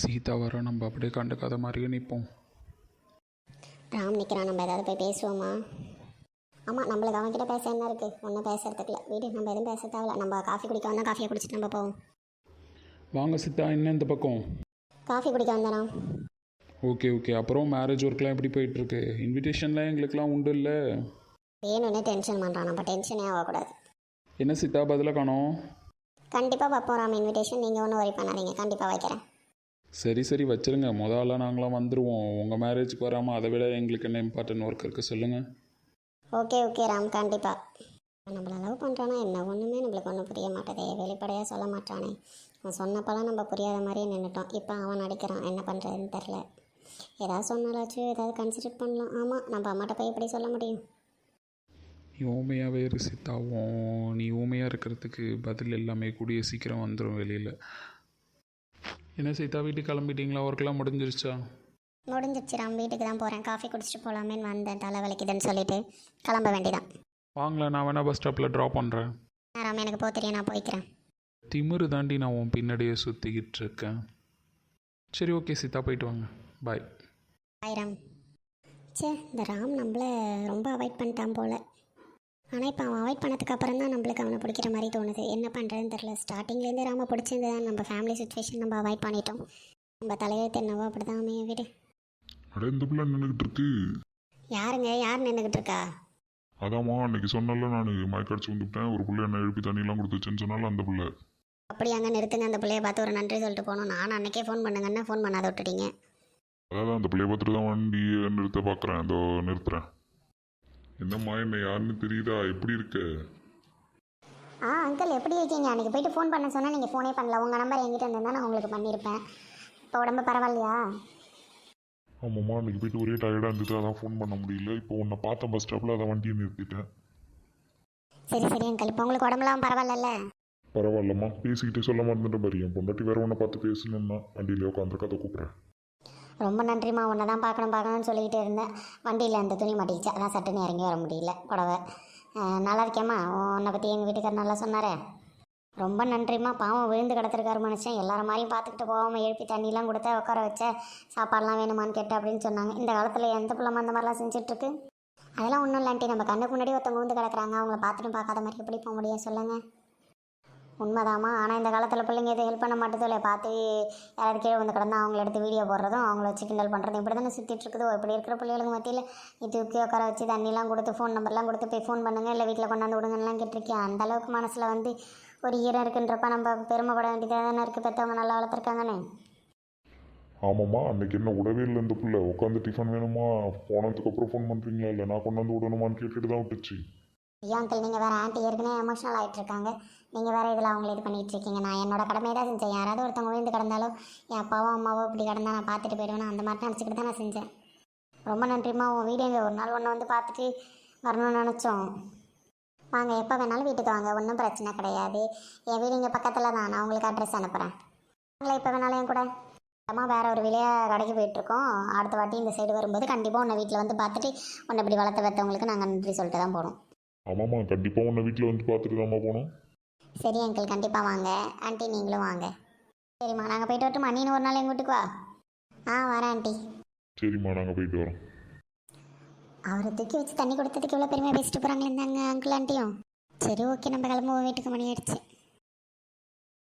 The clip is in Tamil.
சீதா வர நம்ம அப்படியே கண்டுக்காத மாதிரியே நிற்போம் ராம் நிற்கிறான் நம்ம ஏதாவது போய் பேசுவோமா? ஆமாம் நம்மளுக்கு அவன்கிட்ட பேச என்ன இருக்குது ஒன்றும் பேசுறதுக்கு இல்லை. வீடு நம்ம எதுவும் பேச தேவையில்ல. நம்ம காஃபி குடிக்க வந்தால் காஃபியை குடிச்சிட்டு நம்ம போவோம். வாங்க சீதா என்ன இந்த பக்கம். காஃபி குடிக்க வந்தேன்? ஓகே ஓகே அப்புறம் மேரேஜ் ஒர்க்லாம் எப்படி போயிட்டுருக்கு? இன்விடேஷன்லாம் எங்களுக்குலாம் உண்டு இல்லை? வேணும்னே டென்ஷன் பண்ணுறான் நம்ம டென்ஷனே ஆகக்கூடாது. என்ன சீதா பதிலாக காணோம்? கண்டிப்பாக பார்ப்போம் ராம். இன்விடேஷன் நீங்கள் ஒன்றும் வரி பண்ணாதீங்க. கண்டிப்பாக வைக்கிறேன். சரி சரி வச்சிருங்க. முதல்ல நாங்களாம் வந்துடுவோம் உங்கள் மேரேஜுக்கு வராமல் அதை விட எங்களுக்கு என்ன இம்பார்ட்டன்ட் ஒர்க் இருக்குது சொல்லுங்கள் ஓகே ஓகே ராம். கண்டிப்பாக நம்மளை லவ் பண்ணுறானா என்ன? ஒன்றுமே நம்மளுக்கு ஒன்றும் புரிய மாட்டேதே. வெளிப்படையாக சொல்ல மாட்டானே. அவன் சொன்னப்பெல்லாம் நம்ம புரியாத மாதிரியே நின்றுட்டோம் இப்போ அவன் நடிக்கிறான். என்ன பண்ணுறதுன்னு தெரில ஏதாவது சொன்னாலாச்சும் ஏதாவது கன்சிடர் பண்ணலாம். ஆமாம் நம்ம அம்மாட்ட போய் எப்படி சொல்ல முடியும்? நீ ஊமையாகவே இரு நீ ஊமையாக இருக்கிறதுக்கு பதில் எல்லாமே கூடிய சீக்கிரம் வந்துடும் வெளியில். என்ன சீதா வீட்டுக்கு கிளம்பிட்டீங்களா? ஒர்க்கெலாம் முடிஞ்சிருச்சா? முடிஞ்சிருச்சு. ராம் வீட்டுக்கு தான் போகிறேன் காஃபி குடிச்சிட்டு போகலாமேன்னு வந்தேன். தலை வலிக்குதுன்னு சொல்லிட்டு கிளம்ப வேண்டியதான் வாங்களேன். நான் வேணால் பஸ் ஸ்டாப்பில் ட்ராப் பண்ணுறேன் ராம் எனக்கு போக தெரியும். நான் போய்க்கிறேன். திமிரு தாண்டி நான் உன் பின்னாடியே சுற்றிக்கிட்டு இருக்கேன். சரி ஓகே சீதா போயிட்டு வாங்க. பாய் பாய் ராம். சே இந்த ராம் நம்மளை ரொம்ப அவாய்ட் பண்ணிட்டான் போல். ஆனால் இப்போ அவன் அவாய்ட் பண்ணதுக்கு அப்புறம் தான் நம்மளுக்கு அவனை பிடிக்கிற மாதிரி தோணுது. என்ன பண்ணுறதுன்னு தெரில ஸ்டார்டிங்லேருந்தே ராம பிடிச்சிருந்து தான் நம்ம ஃபேமிலி சுச்சுவேஷன் நம்ம அவாய்ட் பண்ணிட்டோம். நம்ம தலையெழுத்து என்னவோ அப்படி தான் அமைய விடு. அட இந்த பிள்ளை நின்றுக்கிட்டு இருக்கு? யாருங்க? யார் நின்றுக்கிட்டு இருக்கா? அதாம்மா அன்னைக்கு சொன்னல நான். மயக்கடிச்சு வந்துவிட்டேன் ஒரு பிள்ளை என்ன எழுப்பி தண்ணியெல்லாம் கொடுத்துச்சுன்னு சொன்னாலும் அந்த பிள்ளை. அப்படி அங்கே நிறுத்துங்க. அந்த பிள்ளைய பார்த்து ஒரு நன்றி சொல்லிட்டு போகணும். நான் அன்னைக்கே ஃபோன் பண்ணுங்கன்னா ஃபோன் பண்ணாத விட்டுட்டீங்க. அதாவது அந்த பிள்ளைய பார்த்துட்டு தான் வண்டியை நிறுத்த பார்க்குறேன் இதோ நிறுத்துறேன். என்னம்மா என்ன யாருன்னு தெரியுதா? எப்படி இருக்க? ஆ அங்கிள் எப்படி இருக்கீங்க? அன்றைக்கி போயிட்டு ஃபோன் பண்ண சொன்னால் நீங்கள் ஃபோனே பண்ணல. உங்கள் நம்பர் என்கிட்ட இருந்தால் நான் உங்களுக்கு பண்ணியிருப்பேன் இப்போ உடம்பு பரவாயில்லையா? ஆமாம்மா அன்னைக்கு போயிட்டு ஒரே டயர்டாக இருந்தது அதான் ஃபோன் பண்ண முடியல. இப்போ உன்னை பார்த்தேன் பஸ் ஸ்டாப்பில் அதை வண்டியை நிறுத்திட்டேன். சரி சரி அங்கிள் இப்போ உங்களுக்கு உடம்புலாம் பரவாயில்லல்ல? பரவாயில்லம்மா. பேசிக்கிட்டே சொல்ல மறந்துட்டேன் பாரு. என் பொண்டாட்டி வேற உன்னை பார்த்து பேசணும்னா வண்டியிலே உட்காந்துருக்க அதை கூப்பிட்றேன். ரொம்ப நன்றிம்மா உன்னை தான் பார்க்கணும் பார்க்கணும்னு சொல்லிக்கிட்டு இருந்தேன். வண்டியில் அந்த துணி மாட்டிக்கிச்சு. அதான் சட்டுன்னு இறங்கி வர முடியல புடவை. நல்லா இருக்கேம்மா. உன்னை பற்றி எங்கள் வீட்டுக்கார் நல்லா சொன்னாரே. ரொம்ப நன்றிம்மா. பாவம் விழுந்து கிடச்சிருக்காரு மனுஷன். எல்லாரும் மாதிரியும் பார்த்துக்கிட்டு போகாமல் எழுப்பி தண்ணிலாம் கொடுத்த உட்கார வச்ச சாப்பாடெலாம் வேணுமான்னு கேட்டு அப்படின்னு சொன்னாங்க. இந்த காலத்தில் எந்த பிள்ளைமா அந்த மாதிரிலாம் செஞ்சிட்ருக்கு? அதெல்லாம் ஒன்றும் இல்லாண்டி நம்ம கண்ணுக்கு முன்னாடி ஒருத்தவங்க விழுந்து கிடக்குறாங்க. அவங்கள பார்த்துட்டு பார்க்காத மாதிரி எப்படி போக முடியும்? சொல்லுங்கள் உண்மைதாம்மா. ஆனால் இந்த காலத்தில் பிள்ளைங்க எதுவும் ஹெல்ப் பண்ண மாட்டேதோ இல்லை பார்த்து யாராவது கீழே வந்து கிடந்தா அவங்கள எடுத்து வீடியோ போடுறதும் அவங்கள வச்சு கிண்டல் பண்ணுறதும் இப்படி தானே சுற்றிட்டு இருக்குதோ? இப்படி இருக்கிற பிள்ளைகளுக்கு மத்தியில் நீ தூக்கி உட்கார வச்சு தண்ணிலாம் கொடுத்து ஃபோன் நம்பர்லாம் கொடுத்து போய் ஃபோன் பண்ணுங்கள் இல்லை வீட்டில் கொண்டாந்து விடுங்கலாம் கேட்டிருக்கேன் அந்த அளவுக்கு மனசில் வந்து ஒரு ஈரம் இருக்குன்றப்ப நம்ம பெருமைப்பட வேண்டியதாக தானே இருக்குது பெற்றவங்க நல்லா வளர்த்துருக்காங்கன்னு. ஆமாம்மா அன்றைக்கி என்ன விடவே இல்லை இந்த பிள்ளை. உட்காந்து டிஃபன் வேணுமா? போனதுக்கப்புறம் ஃபோன் பண்ணுறீங்களா இல்லை நான் கொண்டாந்து விடணுமான்னு கேட்டுட்டு தான் விட்டுச்சு. ஐயா அங்கிள் நீங்கள் வேறு ஆண்டி ஏற்கனவே எமோஷனல் ஆகிட்டு இருக்காங்க நீங்கள் வேறு இதில் அவங்கள இது பண்ணிகிட்டு இருக்கீங்க நான் என்னோட கடமை தான் செஞ்சேன். யாராவது ஒருத்தவங்க விழுந்து கிடந்தாலும் என் அப்பாவோ அம்மாவோ இப்படி கிடந்தா நான் பார்த்துட்டு போயிடுவேன் அந்த மாதிரி நினச்சிக்கிட்டு தான் நான் செஞ்சேன். ரொம்ப நன்றிம்மா உன் வீடு எங்கே? ஒரு நாள் ஒன்று வந்து பார்த்துட்டு வரணும்னு நினச்சோம். வாங்க எப்போ வேணாலும் வீட்டுக்கு வாங்க. ஒன்றும் பிரச்சனை கிடையாது. என் வீடு இங்கே பக்கத்தில் தான். நான் உங்களுக்கு அட்ரஸ் அனுப்புகிறேன் உங்களை எப்போ வேணாலும் என் கூட. அம்மா வேறு ஒரு விலையாக கடைக்கு போயிட்டுருக்கோம். அடுத்த வாட்டி இந்த சைடு வரும்போது கண்டிப்பாக உன்னை வீட்டில் வந்து பார்த்துட்டு உன்னை இப்படி வளர்த்த வைத்தவங்களுக்கு நாங்கள் நன்றி சொல்லிட்டு தான் போகிறோம் ஆமாம்மா கண்டிப்பாக உன்னை வீட்டில் வந்து பார்த்துட்டு தாம்மா போனோம் சரி அங்கிள் கண்டிப்பாக வாங்க. ஆண்டி நீங்களும் வாங்க. சரிம்மா நாங்கள் போயிட்டு வரட்டுமா. நீனு ஒரு நாள் எங்கள் வீட்டுக்கு வா. ஆ வரேன் ஆண்டி. சரிம்மா நாங்கள் போயிட்டு வரோம். அவரை தூக்கி வச்சு தண்ணி கொடுத்ததுக்கு இவ்வளோ பெருமையாக பேசிட்டு போகிறாங்க இருந்தாங்க அங்கிள் ஆண்டியும். சரி ஓகே நம்ம கிளம்புவோம். வீட்டுக்கு மணி ஆயிடுச்சு.